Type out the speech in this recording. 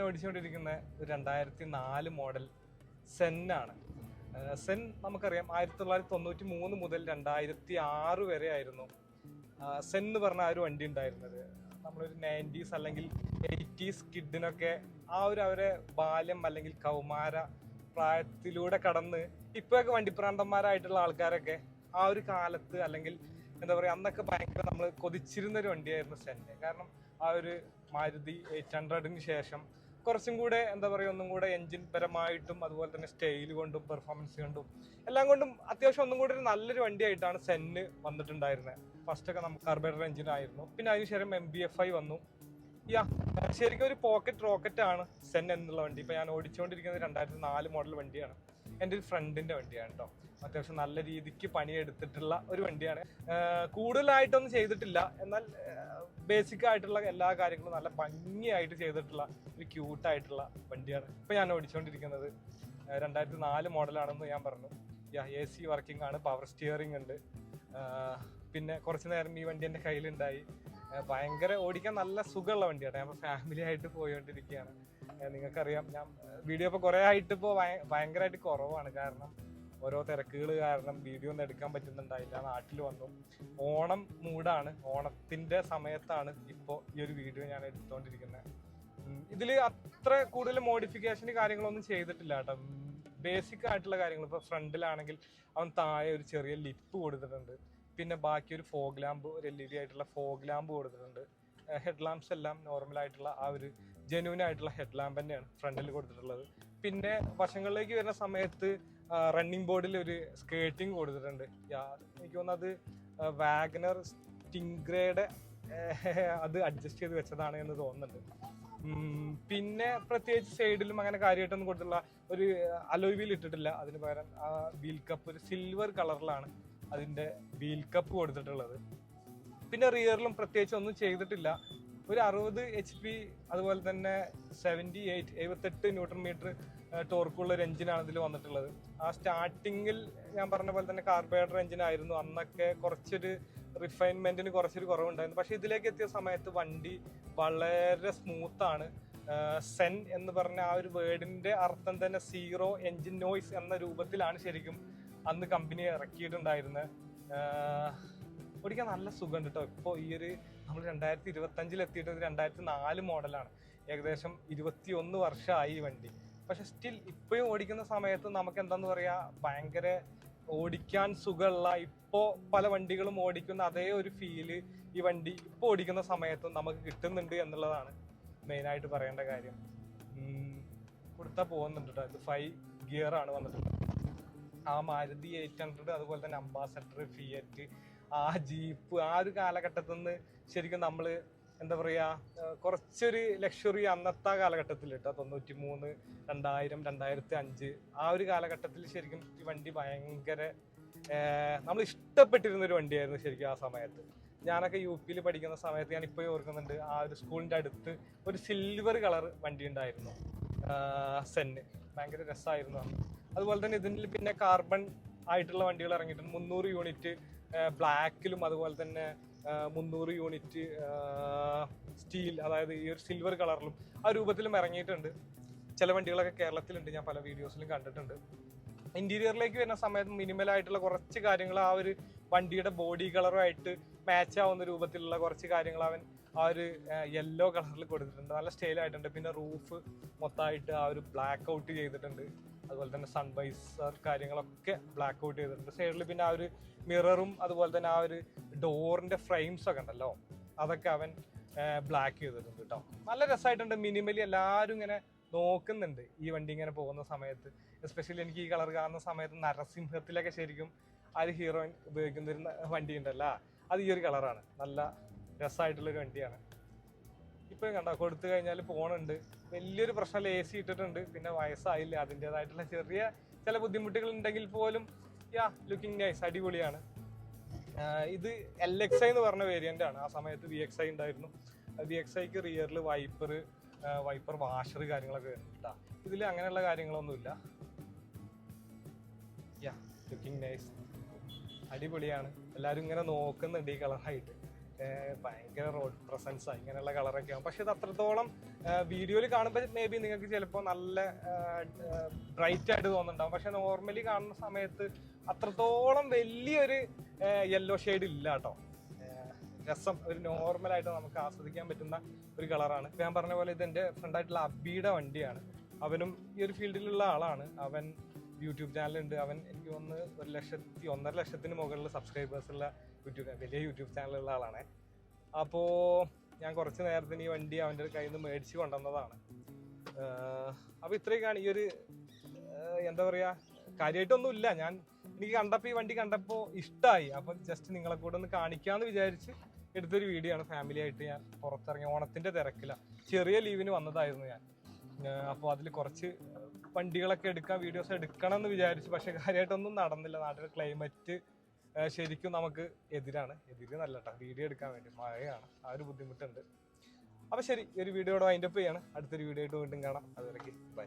ഞാൻ ഓടിച്ചുകൊണ്ടിരിക്കുന്ന ഒരു രണ്ടായിരത്തി നാല് മോഡൽ സെന്നാണ് സെൻ നമുക്കറിയാം ആയിരത്തി തൊള്ളായിരത്തി തൊണ്ണൂറ്റി മൂന്ന് മുതൽ രണ്ടായിരത്തി ആറ് വരെ ആയിരുന്നു. സെൻ എന്ന് പറഞ്ഞ ആ ഒരു വണ്ടി ഉണ്ടായിരുന്നത്. നമ്മളൊരു നയന്റീസ് അല്ലെങ്കിൽ എയ്റ്റീസ് കിഡിനൊക്കെ ആ ഒരു അവരെ ബാല്യം അല്ലെങ്കിൽ കൗമാര പ്രായത്തിലൂടെ കടന്ന് ഇപ്പോഴൊക്കെ വണ്ടിപ്രാന്തന്മാരായിട്ടുള്ള ആൾക്കാരൊക്കെ ആ ഒരു കാലത്ത് അല്ലെങ്കിൽ എന്താ പറയുക അന്നൊക്കെ ഭയങ്കര നമ്മൾ കൊതിച്ചിരുന്ന ഒരു വണ്ടിയായിരുന്നു സെൻ കാരണം ആ ഒരു മാരുതി എയ്റ്റ് ഹൺഡ്രഡിന് ശേഷം കുറച്ചും കൂടെ എന്താ പറയുക ഒന്നും കൂടെ എഞ്ചിൻ പരമായിട്ടും അതുപോലെ തന്നെ സ്റ്റൈൽ കൊണ്ടും പെർഫോമൻസ് കൊണ്ടും എല്ലാം കൊണ്ടും അത്യാവശ്യം ഒന്നും കൂടെ ഒരു നല്ലൊരു വണ്ടിയായിട്ടാണ് സെന്ന് വന്നിട്ടുണ്ടായിരുന്നത് ഫസ്റ്റ് ഒക്കെ നമുക്ക് കാർബേറ്റർ എഞ്ചിൻ ആയിരുന്നു. പിന്നെ അതിനുശേഷം എം ബി എഫ് ഐ വന്നു. ശരിക്കും ഒരു പോക്കറ്റ് റോക്കറ്റ് ആണ് സെൻ എന്നുള്ള വണ്ടി. ഇപ്പൊ ഞാൻ ഓടിച്ചുകൊണ്ടിരിക്കുന്നത് രണ്ടായിരത്തി നാല് മോഡൽ വണ്ടിയാണ്. എന്റെ ഒരു ഫ്രണ്ടിന്റെ വണ്ടിയാണ് കേട്ടോ അത്യാവശ്യം നല്ല രീതിക്ക് പണിയെടുത്തിട്ടുള്ള ഒരു വണ്ടിയാണ്. കൂടുതലായിട്ടൊന്നും ചെയ്തിട്ടില്ല. എന്നാൽ ബേസിക് ആയിട്ടുള്ള എല്ലാ കാര്യങ്ങളും നല്ല ഭംഗിയായിട്ട് ചെയ്തിട്ടുള്ള ഒരു ക്യൂട്ടായിട്ടുള്ള വണ്ടിയാണ്. ഇപ്പൊ ഞാൻ ഓടിച്ചുകൊണ്ടിരിക്കുന്നത് രണ്ടായിരത്തി നാല് മോഡലാണെന്ന് ഞാൻ പറഞ്ഞു. എ സി വർക്കിംഗ് ആണ് പവർ സ്റ്റിയറിംഗ് ഉണ്ട്. പിന്നെ കുറച്ച് നേരം ഈ വണ്ടി എന്റെ കയ്യിലുണ്ടായി. ഭയങ്കര ഓടിക്കാൻ നല്ല സുഖമുള്ള വണ്ടിയാണ്. ഞാൻ ഫാമിലി ആയിട്ട് പോയോണ്ടിരിക്കുകയാണ്. ഏഹ് നിങ്ങൾക്കറിയാം ഞാൻ വീഡിയോ ഇപ്പോൾ കുറേ ആയിട്ട് ഇപ്പോൾ ഭയങ്കരമായിട്ട് കുറവാണ്. കാരണം ഓരോ തിരക്കുകൾ കാരണം വീഡിയോ ഒന്നും എടുക്കാൻ പറ്റുന്നുണ്ടായില്ല. നാട്ടിൽ വന്നു. ഓണം മൂടാണ് ഓണത്തിന്റെ സമയത്താണ് ഇപ്പോൾ ഈ ഒരു വീഡിയോ ഞാൻ എടുത്തുകൊണ്ടിരിക്കുന്നത് ഇതിൽ അത്ര കൂടുതൽ മോഡിഫിക്കേഷൻ കാര്യങ്ങളൊന്നും ചെയ്തിട്ടില്ല കേട്ടോ. ബേസിക് ആയിട്ടുള്ള കാര്യങ്ങൾ ഇപ്പോൾ ഫ്രണ്ടിലാണെങ്കിൽ അവൻ താഴെ ഒരു ചെറിയ ലിപ്പ് കൊടുത്തിട്ടുണ്ട്. പിന്നെ ബാക്കി ഒരു ഫോഗ് ലാമ്പ് ഒരു എൽ ഇ ഡി ആയിട്ടുള്ള ഫോഗ് ലാമ്പ് കൊടുത്തിട്ടുണ്ട്. ഹെഡ് ലാമ്പ്സ് എല്ലാം നോർമൽ ആയിട്ടുള്ള ആ ഒരു ജെന്യൂൻ ആയിട്ടുള്ള ഹെഡ് ലാമ്പ് തന്നെയാണ് ഫ്രണ്ടിൽ കൊടുത്തിട്ടുള്ളത്. പിന്നെ വശങ്ങളിലേക്ക് വരുന്ന സമയത്ത് റണ്ണിങ് ബോർഡിൽ ഒരു സ്കേർട്ടിങ് കൊടുത്തിട്ടുണ്ട്. എനിക്ക് തോന്നുന്നത് വാഗ്നർ സ്റ്റിംഗ്രയുടെ അത് അഡ്ജസ്റ്റ് ചെയ്ത് വെച്ചതാണ് എന്ന് തോന്നുന്നുണ്ട്. പിന്നെ പ്രത്യേകിച്ച് സൈഡിലും അങ്ങനെ കാര്യമായിട്ടൊന്നും കൊടുത്തിട്ടുള്ള ഒരു അലോയ് വീൽ ഇട്ടിട്ടില്ല. അതിന് പകരം ആ വീൽ കപ്പ് ഒരു സിൽവർ കളറിലാണ് അതിന്റെ വീൽ കപ്പ് കൊടുത്തിട്ടുള്ളത്. പിന്നെ റിയറിലും പ്രത്യേകിച്ച് ഒന്നും ചെയ്തിട്ടില്ല. ഒരു അറുപത് എച്ച് പി അതുപോലെ തന്നെ സെവന്റി എയ്റ്റ് എഴുപത്തെട്ട് ന്യൂട്രൺ മീറ്റർ ടോർക്കുള്ള ഒരു എഞ്ചിനാണ് ഇതിൽ വന്നിട്ടുള്ളത്. ആ സ്റ്റാർട്ടിങ്ങിൽ ഞാൻ പറഞ്ഞ പോലെ തന്നെ കാർബൈഡർ എഞ്ചിനായിരുന്നു അന്നൊക്കെ കുറച്ചൊരു റിഫൈൻമെന്റിന് കുറച്ചൊരു കുറവുണ്ടായിരുന്നു. പക്ഷേ ഇതിലേക്ക് എത്തിയ സമയത്ത് വണ്ടി വളരെ സ്മൂത്താണ് സെൻ എന്ന് പറഞ്ഞ ആ ഒരു വേർഡിന്റെ അർത്ഥം തന്നെ സീറോ എഞ്ചിൻ നോയ്സ് എന്ന രൂപത്തിലാണ് ശരിക്കും അന്ന് കമ്പനി ഇറക്കിയിട്ടുണ്ടായിരുന്നത് ഓടിക്കാൻ നല്ല സുഖമുണ്ട് കേട്ടോ ഇപ്പോൾ ഈ ഒരു നമ്മൾ രണ്ടായിരത്തി ഇരുപത്തി അഞ്ചിൽ എത്തിയിട്ട് രണ്ടായിരത്തി നാല് മോഡലാണ്. ഏകദേശം ഇരുപത്തി ഒന്ന് വർഷമായി ഈ വണ്ടി. പക്ഷെ സ്റ്റിൽ ഇപ്പോഴും ഓടിക്കുന്ന സമയത്ത് നമുക്ക് എന്താന്ന് പറയാ ഭയങ്കര ഓടിക്കാൻ സുഖമുള്ള ഇപ്പോൾ പല വണ്ടികളും ഓടിക്കുന്ന അതേ ഒരു ഫീൽ ഈ വണ്ടി ഇപ്പോൾ ഓടിക്കുന്ന സമയത്തും നമുക്ക് കിട്ടുന്നുണ്ട് എന്നുള്ളതാണ് മെയിനായിട്ട് പറയേണ്ട കാര്യം. കൊടുത്താൽ പോകുന്നുണ്ട് കേട്ടോ ഇത് ഫൈവ് ഗിയർ ആണ് വന്നിട്ടുള്ളത്. ആ മാരുതി എയ്റ്റ് ഹൺഡ്രഡ് അതുപോലെ തന്നെ അംബാസഡർ ഫിയറ്റ് ആ ജീപ്പ് ആ ഒരു കാലഘട്ടത്തിൽ നിന്ന് ശരിക്കും നമ്മൾ എന്താ പറയുക കുറച്ചൊരു ലക്ഷറി അന്നത്തെ കാലഘട്ടത്തിൽ കേട്ടോ തൊണ്ണൂറ്റി മൂന്ന് രണ്ടായിരം രണ്ടായിരത്തി അഞ്ച് ആ ഒരു കാലഘട്ടത്തിൽ ശരിക്കും ഈ വണ്ടി ഭയങ്കര നമ്മൾ ഇഷ്ടപ്പെട്ടിരുന്ന ഒരു വണ്ടിയായിരുന്നു ശരിക്കും ആ സമയത്ത്. ഞാനൊക്കെ യു പിയിൽ പഠിക്കുന്ന സമയത്ത് ഞാൻ ഇപ്പോഴും ഓർക്കുന്നുണ്ട് ആ ഒരു സ്കൂളിന്റെ അടുത്ത് ഒരു സിൽവർ കളർ വണ്ടി ഉണ്ടായിരുന്നു സെന്ന്. ഭയങ്കര രസമായിരുന്നു. അതുപോലെ തന്നെ ഇതിൽ പിന്നെ കാർബൺ ആയിട്ടുള്ള വണ്ടികൾ ഇറങ്ങിയിട്ടുണ്ട്. മുന്നൂറ് യൂണിറ്റ് ബ്ലാക്കിലും അതുപോലെ തന്നെ മുന്നൂറ് യൂണിറ്റ് സ്റ്റീൽ അതായത് ഈ ഒരു സിൽവർ കളറിലും ആ രൂപത്തിലും ഇറങ്ങിയിട്ടുണ്ട്. ചില വണ്ടികളൊക്കെ കേരളത്തിലുണ്ട് ഞാൻ പല വീഡിയോസിലും കണ്ടിട്ടുണ്ട്. ഇന്റീരിയറിലേക്ക് വരുന്ന സമയത്ത് മിനിമൽ ആയിട്ടുള്ള കുറച്ച് കാര്യങ്ങൾ ആ ഒരു വണ്ടിയുടെ ബോഡി കളറുമായിട്ട് മാച്ച് ആവുന്ന രൂപത്തിലുള്ള കുറച്ച് കാര്യങ്ങൾ അവൻ ആ ഒരു യെല്ലോ കളറിൽ കൊടുത്തിട്ടുണ്ട്. നല്ല സ്റ്റൈലായിട്ടുണ്ട് പിന്നെ റൂഫ് മൊത്തമായിട്ട് ആ ഒരു ബ്ലാക്ക് ഔട്ട് ചെയ്തിട്ടുണ്ട്. അതുപോലെ തന്നെ സൺവൈസർ കാര്യങ്ങളൊക്കെ ബ്ലാക്ക് ഔട്ട് ചെയ്തിട്ടുണ്ട് സൈഡിൽ പിന്നെ ആ ഒരു മിററും അതുപോലെ തന്നെ ആ ഒരു ഡോറിന്റെ ഫ്രെയിംസ് ഒക്കെ ഉണ്ടല്ലോ അതൊക്കെ അവൻ ബ്ലാക്ക് ചെയ്തിട്ടുണ്ട് കേട്ടോ നല്ല രസമായിട്ടുണ്ട് മിനിമലി എല്ലാവരും ഇങ്ങനെ നോക്കുന്നുണ്ട് ഈ വണ്ടി ഇങ്ങനെ പോകുന്ന സമയത്ത്. എസ്പെഷ്യലി എനിക്ക് ഈ കളർ കാണുന്ന സമയത്ത് നരസിംഹത്തിലൊക്കെ ശരിക്കും ആ ഒരു ഹീറോയിൻ ഉപയോഗിക്കുന്ന ഒരു വണ്ടി ഉണ്ടല്ലോ. അത് ഈ ഒരു കളറാണ് നല്ല രസമായിട്ടുള്ള ഒരു വണ്ടിയാണ്. ഇപ്പൊ കണ്ടോ കൊടുത്തു കഴിഞ്ഞാൽ പോണുണ്ട് വലിയൊരു പ്രശ്നമല്ല എ സി ഇട്ടിട്ടുണ്ട്. പിന്നെ വയസ്സായില്ല അതിന്റെതായിട്ടുള്ള ചെറിയ ചില ബുദ്ധിമുട്ടുകൾ ഉണ്ടെങ്കിൽ പോലും യാ ലുക്കിംഗ് നൈസ് അടിപൊളിയാണ്. ഇത് എൽ എക്സ് ഐ എന്ന് പറഞ്ഞ വേരിയന്റ് ആണ്. ആ സമയത്ത് വി എക്സ് ഐ ഉണ്ടായിരുന്നു. വി എക്സ് ഐക്ക് റിയറിൽ വൈപ്പർ വൈപ്പർ വാഷർ കാര്യങ്ങളൊക്കെ കേട്ടോ ഇതിൽ അങ്ങനെയുള്ള കാര്യങ്ങളൊന്നുമില്ല. യാ ലുക്കിംഗ് നൈസ് അടിപൊളിയാണ്. എല്ലാവരും ഇങ്ങനെ നോക്കുന്നുണ്ട് ഈ കളറായിട്ട് ഭയങ്കര റോഡ് പ്രസൻസ് ഇങ്ങനെയുള്ള കളറൊക്കെ ആവും. പക്ഷെ ഇത് അത്രത്തോളം വീഡിയോയിൽ കാണുമ്പോൾ മേ ബി നിങ്ങൾക്ക് ചിലപ്പോൾ നല്ല ബ്രൈറ്റ് ആയിട്ട് തോന്നുന്നുണ്ടാവും. പക്ഷെ നോർമലി കാണുന്ന സമയത്ത് അത്രത്തോളം വലിയൊരു യെല്ലോ ഷെയ്ഡ് ഇല്ല കേട്ടോ. രസം ഒരു നോർമൽ ആയിട്ട് നമുക്ക് ആസ്വദിക്കാൻ പറ്റുന്ന ഒരു കളറാണ്. ഞാൻ പറഞ്ഞ പോലെ ഇത് എന്റെ ഫ്രണ്ടായിട്ടുള്ള അബിയുടെ വണ്ടിയാണ്. അവനും ഈ ഒരു ഫീൽഡിലുള്ള ആളാണ്. അവൻ യൂട്യൂബ് ചാനലുണ്ട്. അവൻ എനിക്ക് തോന്നുന്നു ഒരു ലക്ഷത്തി ഒന്നര ലക്ഷത്തിന് മുകളിൽ സബ്സ്ക്രൈബേഴ്സ് ഉള്ള യൂട്യൂബ് വലിയ യൂട്യൂബ് ചാനലുള്ള ആളാണ്. അപ്പോൾ ഞാൻ കുറച്ച് നേരത്തിന് ഈ വണ്ടി അവന്റെ കയ്യിൽ നിന്ന് മേടിച്ച് കൊണ്ടുവന്നതാണ്. അപ്പോൾ ഇത്രയൊക്കെയാണ് ഈ ഒരു എന്താ പറയുക കാര്യമായിട്ടൊന്നുമില്ല ഞാൻ എനിക്ക് കണ്ടപ്പോൾ ഈ വണ്ടി കണ്ടപ്പോൾ ഇഷ്ടമായി അപ്പം ജസ്റ്റ് നിങ്ങളെ കൂടെ ഒന്ന് കാണിക്കാമെന്ന് വിചാരിച്ച് എടുത്തൊരു വീഡിയോ ആണ് ഫാമിലി ആയിട്ട് ഞാൻ പുറത്തിറങ്ങി. ഓണത്തിന്റെ തിരക്കില്ല ചെറിയ ലീവിന് വന്നതായിരുന്നു ഞാൻ. അപ്പോൾ അതിൽ കുറച്ച് വണ്ടികളൊക്കെ എടുക്കാൻ വീഡിയോസ് എടുക്കണം എന്ന് വിചാരിച്ചു. പക്ഷെ കാര്യമായിട്ടൊന്നും നടന്നില്ല. നാട്ടിലെ ക്ലൈമറ്റ് ശരിക്കും നമുക്ക് എതിരാണ്. എതിര് നല്ല കേട്ടോ വീഡിയോ എടുക്കാൻ വേണ്ടി. മഴയാണ്. ആ ഒരു ബുദ്ധിമുട്ടുണ്ട്. അപ്പോൾ ശരി ഈ ഒരു വീഡിയോയുടെ വൈൻഡപ്പ് ചെയ്യാണ്. അടുത്തൊരു വീഡിയോ ആയിട്ട് വീണ്ടും കാണാം. അതുവരേക്ക്. ബൈ